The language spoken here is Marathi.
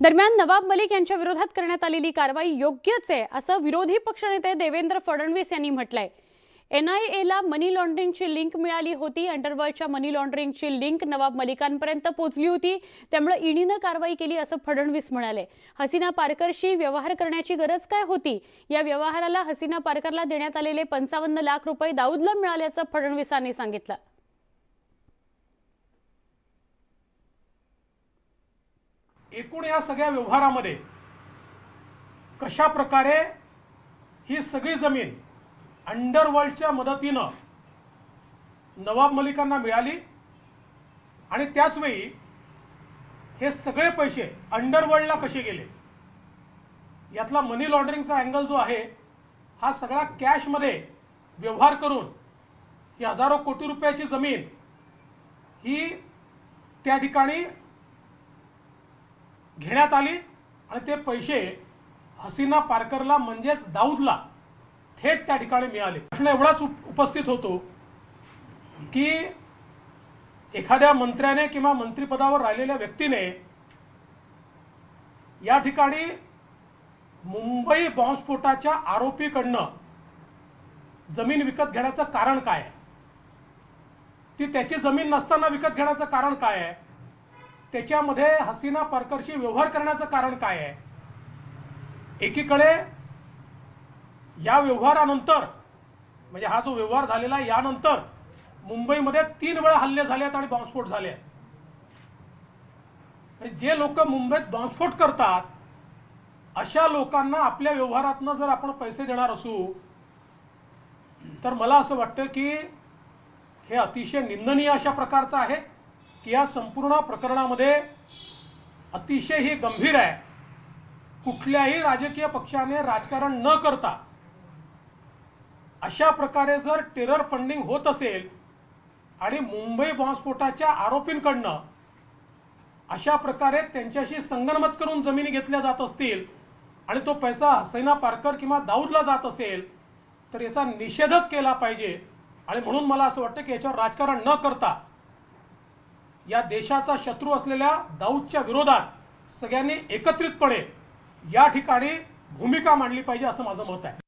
दरम्यान नवाब मलिक यांच्या विरोधात करण्यात आलेली कारवाई योग्यच आहे असं विरोधी पक्षनेते देवेंद्र फडणवीस यांनी म्हटलंय. एनआयएला मनी लॉन्ड्रिंगची लिंक मिळाली होती अंडरवर्ल्डच्या मनी लॉन्ड्रिंगची लिंक नवाब मलिकांपर्यंत पोहोचली होती त्यामुळे ईडीनं कारवाई केली असं फडणवीस म्हणाले. हसीना पारकरशी व्यवहार करण्याची गरज काय होती? या व्यवहाराला हसीना पारकरला देण्यात आलेले पंचावन्न लाख रुपये दाऊदला मिळाल्याचं फडणवीसांनी सांगितलं. एकूण या सगळ्या व्यवहारामध्ये कशा प्रकारे ही सगळी जमीन अंडरवर्ल्डच्या मदतीनं नवाब मलिकांना मिळाली आणि त्याचवेळी हे सगळे पैसे अंडरवर्ल्डला कसे गेले? यातला मनी लॉन्ड्रिंगचा अँगल जो आहे हा सगळा कॅशमध्ये व्यवहार करून ही हजारो कोटी रुपयाची जमीन ही त्या ठिकाणी घेण्यात आली आणि ते पैसे हसीना पारकरला म्हणजेच दाऊदला थेट त्या ठिकाणी मिळाले. प्रश्न एवढाच उपस्थित होतो की एखाद्या मंत्र्याने किंवा मंत्रिपदावर राहिलेल्या व्यक्तीने या ठिकाणी मुंबई बॉम्बस्फोटाच्या आरोपीकडनं जमीन विकत घेण्याचं कारण काय आहे? ती त्याची जमीन नसताना विकत घेण्याचं कारण काय आहे? त्याच्यामध्ये हसीना परकरशी व्यवहार करण्याचं कारण काय आहे? एकीकडे या व्यवहारानंतर म्हणजे हा जो व्यवहार झालेला आहे यानंतर मुंबईमध्ये तीन वेळा हल्ले झाले आहेत आणि बॉम्बस्फोट झाले आहेत. जे लोक मुंबईत बॉम्बस्फोट करतात अशा लोकांना आपल्या व्यवहारातनं जर आपण पैसे देणार असू तर मला असं वाटतं की हे अतिशय निंदनीय अशा प्रकारचं आहे. की या संपूर्ण प्रकरणामध्ये अतिशय ही गंभीर आहे. कुठल्याही राजकीय पक्षाने राजकारण न करता अशा प्रकारे जर टेरर फंडिंग होत असेल आणि मुंबई बॉम्बस्फोटाच्या आरोपींकडनं अशा प्रकारे त्यांच्याशी संगनमत करून जमिनी घेतल्या जात असतील आणि तो पैसा हसैना पारकर किंवा दाऊदला जात असेल तर याचा निषेधच केला पाहिजे. आणि म्हणून मला असं वाटतं की याच्यावर राजकारण न करता या देशाचा शत्रू असलेल्या दाऊदच्या विरोधात सगळ्यांनी एकत्रितपणे या ठिकाणी भूमिका मांडली पाहिजे असं माझं मत आहे.